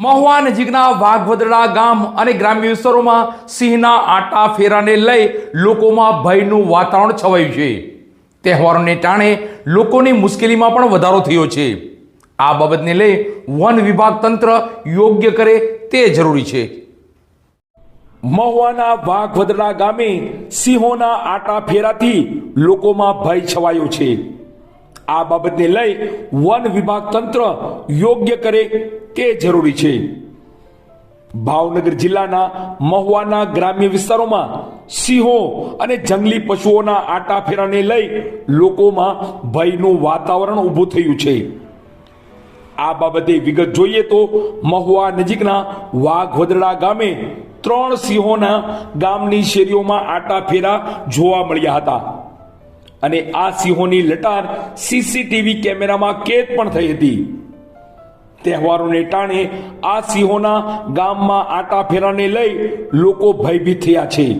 મહુવા નજીકના વાઘવદડા ગામ અને ગ્રામ્ય વિસ્તારોમાં સિંહના આટા ફેરાને લઈ લોકોમાં ભયનું વાતાવરણ છવાયું છે. તહેવારોને ટાણે લોકોની મુશ્કેલીમાં પણ વધારો થયો છે. આ બાબતને લઈ વન વિભાગ તંત્ર યોગ્ય કરે તે જરૂરી છે. મહુવાના વાઘવદડા ગામે સિંહોના આટા ફેરાથી લોકોમાં ભય છવાયો છે. આ બાબતને લઈ વન વિભાગ તંત્ર યોગ્ય કરે તે જરૂરી છે. ભાવનગર જિલ્લાના મહુવાના ગ્રામ્ય વિસ્તારોમાં સિંહો અને જંગલી પશુઓના આટા ફેરાને લઈ લોકોમાં ભયનું વાતાવરણ ઊભું થયું છે. આ બાબતે વિગત જોઈએ તો મહુવા નજીકના વાઘવદડા ગામે ત્રણ સિંહોના ગામની શેરીઓમાં આટા ફેરા જોવા મળ્યા હતા. અને આ સિંહોની લટાર સીસીટીવી કેમેરામાં કેદ પણ થઈ હતી. તહેવારોને ટાણે આ સિંહોના ગામમાં આટા ફેરાને લઈ લોકો ભયભીત થયા છે.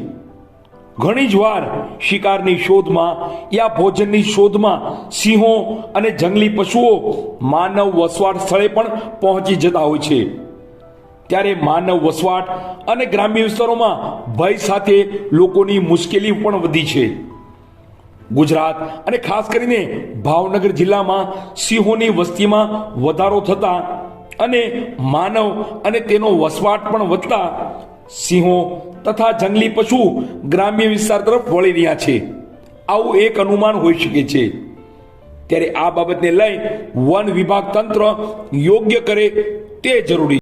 ઘણી જ વાર શિકારની શોધમાં યા ભોજનની શોધમાં સિંહો અને જંગલી પશુઓ માનવ વસવાટ સ્થળે પણ પહોંચી જતા હોય છે. ત્યારે માનવ વસવાટ અને ગ્રામ્ય વિસ્તારોમાં ભય સાથે લોકોની મુશ્કેલી પણ વધી છે. ગુજરાત અને ખાસ કરીને ભાવનગર જિલ્લામાં સિંહોની વસ્તીમાં વધારો થતા અને માનવ અને તેનો વસવાટ પણ વધતા સિંહો તથા જંગલી પશુ ગ્રામ્ય વિસ્તાર તરફ વળી રહ્યા છે. આવું એક અનુમાન હોઈ શકે છે. ત્યારે આ બાબતને લઈ વન વિભાગ તંત્ર યોગ્ય કરે તે જરૂરી